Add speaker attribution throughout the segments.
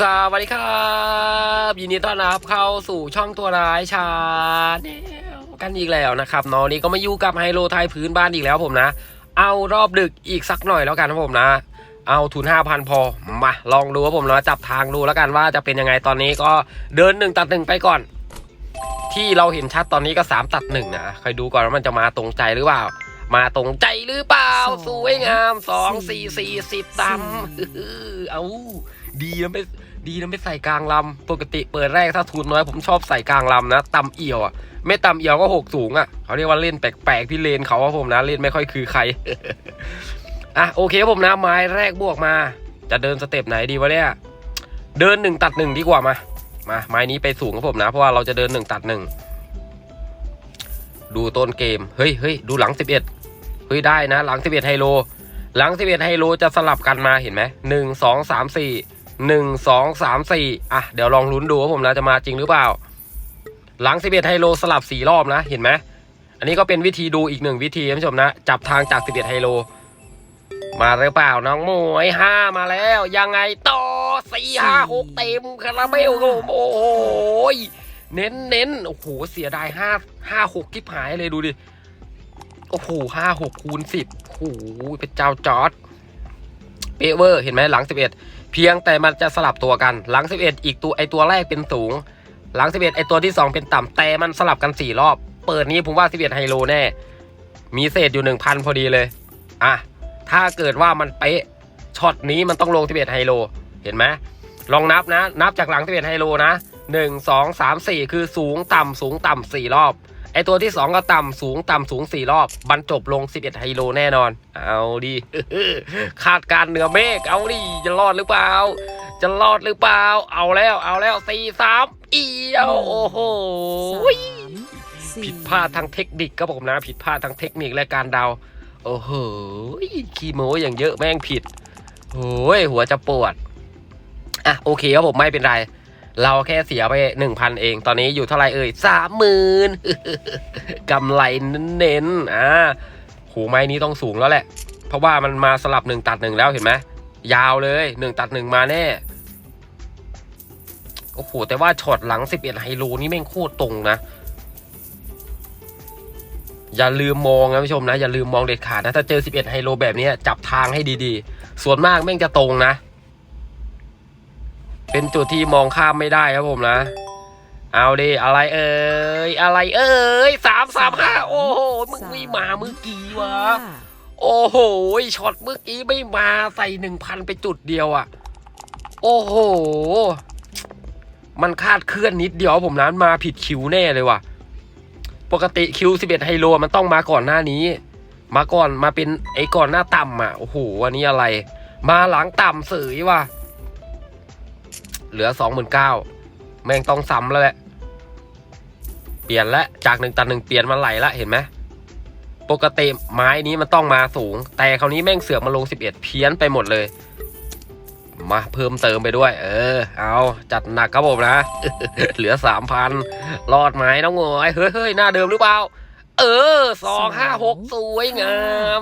Speaker 1: สวัสดีครับยินดีต้อนรับเข้าสู่ช่องตัวร้ายชาแนลกันอีกแล้วนะครับเนอนนี้ก็มาอยู่กับไฮโลไทยพื้นบ้านอีกแล้วผมนะ เอารอบดึกอีกสักหน่อยแล้วกันครับผมนะ เอาทุนห้าพันพอมาลองดูครับผมนะจับทางดูแล้วกันว่าจะเป็นยังไงตอนนี้ก็เดินหนึ่งตัดหนึ่งไปก่อน ที่เราเห็นชัดตอนนี้ก็สามตัดหนึ่งนะคอยดูก่อนว่ามันจะมาตรงใจหรือเปล่า มาตรงใจหรือเปล่า
Speaker 2: ส
Speaker 1: วยงามสองสี่
Speaker 2: สี่
Speaker 1: สี่สิบตำเอา ดีนะไม่ดีนะไม่ใส่กลางลำปกติเปิดแรกถ้าทุนน้อยผมชอบใส่กลางลำนะตำเอี่ยวอะไม่ตำเอี่ยวก็หกสูงอะเขาเรียกว่าเล่นแปลกๆพี่เลนเขาว่าผมนะเล่นไม่ค่อยคือใครอะโอเคครับผมนะไม้แรกบวกมา จะเดินสเต็ปไหนดีวะเนี่ยเดินหนึ่งตัดหนึ่งดีกว่ามามาไม้นี้ไปสูงครับผมนะ เพราะว่าเราจะเดินหนึ่งตัดหนึ่งดูต้นเกมเฮ้ยเฮ้ยดูหลังสิบเอ็ดเฮ้ยได้นะ หลังสิบเอ็ดไฮโล หลังสิบเอ็ดไฮโลจะสลับกันมาเห็นไหมหนึ่งสองสามสี่ หนึ่งสองสามสี่อะ เดี๋ยวลองลุ้นดูว่าผมนะจะมาจริงหรือเปล่า หลังสิบเอ็ดไฮโลสลับสี่รอบนะ เห็นไหม อันนี้ก็เป็นวิธีดูอีกหนึ่งวิธีท่านผู้ชมนะ จับทางจากสิบเอ็ดไฮโล มาหรือเปล่าน้องมวยห้ามาแล้ว ยังไงต่อสี่ห้าหกเต็มคาราเบลครับผมโอ้โหยเน้นเน้นโอ้โหเสียดายห้าห้าหกทิพหายเลยดูดิ โอ้โหห้าหกคูณสิบโอ้โหเป็นเจ้าจอร์ด เปเวอร์เห็นไหมหลังสิบเอ็ดเพียงแต่มันจะสลับตัวกันหลังสิบเอ็ดอีกตัวไอตัวแรกเป็นสูง หลังสิบเอ็ดไอตัวที่สองเป็นต่ำแต่มันสลับกันสี่รอบ เปิดนี้ผมว่าสิบเอ็ดไฮโลแน่ มีเศษอยู่หนึ่งพันพอดีเลยอะถ้าเกิดว่ามันเป๊ะช็อตนี้มันต้องลงสิบเอ็ดไฮโล เห็นไหมลองนับนะ นับจากหลังสิบเอ็ดไฮโลนะหนึ่งสองสามสี่คือสูงต่ำสูงต่ำสี่รอบ ไอตัวที่สองก็ต่ำสูงต่ำสูงสี่รอบบรรจบลง 11ไฮโลแน่นอน เอาดิคาดการณ์เหนือเมฆเอาดิจะรอดหรือเปล่า จะรอดหรือเปล่า เอาแล้วเอาแล้วสี่สามเอียวโอ้โห
Speaker 2: สามสี่
Speaker 1: ผิดพลาดทางเทคนิคครับผมนะ ผิดพลาดทางเทคนิคและการเดา โอ้โหขี้โม้อย่างเยอะแม่งผิดโอ้ยหัวจะปวดอะโอเคครับผมไม่เป็นไร เราแค่เสียไปหนึ่งพันเอง ตอนนี้อยู่เท่าไหร่เอ่ยสามหมื่นกำไรเน้นๆอ่าหูไม้นี้ต้องสูงแล้วแหละ เพราะว่ามันมาสลับหนึ่งตัดหนึ่งแล้วเห็นไหมยาวเลยหนึ่งตัดหนึ่งมาแน่โอ้โห แต่ว่าช็อตหลังสิบเอ็ดไฮโลนี่แม่งโคตรตรงนะ อย่าลืมมองนะผู้ชมนะ อย่าลืมมองเด็ดขาดนะ ถ้าเจอ 11 ไฮโลแบบนี้จับทางให้ดีๆ ส่วนมากแม่งจะตรงนะ เป็นจุดที่มองข้ามไม่ได้ครับผมนะ เอาดิอะไรเอ่ยอะไรเอ่ยสามสามห้าโอ้โหมึงไม่มาเมื่อกี้วะ
Speaker 2: ห้า
Speaker 1: โอ้โหช็อตเมื่อกี้ไม่มาใส่หนึ่งพันไปจุดเดียวอะ่ะ โอ้โห มันคาดเคลื่อนนิดเดียวผมนั้นมาผิดคิวแน่เลยว่ะ ปกติคิวสิบเอ็ดไฮโลมันต้องมาก่อนหน้านี้ มาก่อนมาเป็นไอ้ก่อนหน้าต่ำอะโอ้โหอันนี้อะไร มาหลังต่ำเสยว่ะ เหลือสองหมื่นเก้าแม่งต้องซ้ำแล้วแหละ เปลี่ยนละจากหนึ่งตันหนึ่งเปลี่ยนมาไหลละเห็นไหมปกติไม้นี้มันต้องมาสูง แต่คราวนี้แม่งเสือกมาลง 11 เพี้ยนไปหมดเลย มาเพิ่มเติมไปด้วย เออ เอาจัดหนักครับผมนะ เหลือสามพันรอดไหมน้องหงอยเฮ้ยเฮ้ยหน้าเดิมหรือเปล่า เออสองห้าหกสวยงาม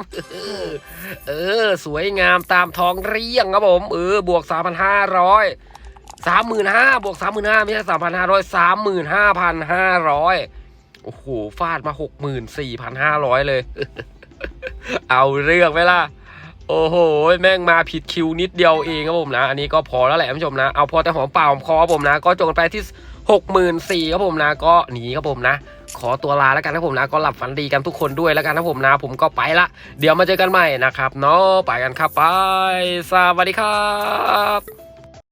Speaker 1: เออ สวยงามตามท้องเรียงครับผม เออบวกสามพันห้าร้อย สามหมื่นห้าบวกสามหมื่นห้าไม่ใช่สามพันห้าร้อยสามหมื่นห้าพันห้าร้อยโอ้โหฟาดมาหกหมื่นสี่พันห้าร้อยเลย เอาเรื่องไหมล่ะ โอ้โห แม่งมาผิดคิวนิดเดียวเองครับผมนะ อันนี้ก็พอแล้วแหละผู้ชมนะ เอาพอแต่หอมเปล่าหอมคอผมนะ ก็จงไปที่หกหมื่นสี่ครับผมนะ ก็หนีครับผมนะ ขอตัวลาแล้วกันครับผมนะ ก็หลับฝันดีกันทุกคนด้วยแล้วกันครับผมนะ ผมก็ไปละ เดี๋ยวมาเจอกันใหม่นะครับเนาะ ไปกันครับไป สวัสดีครับ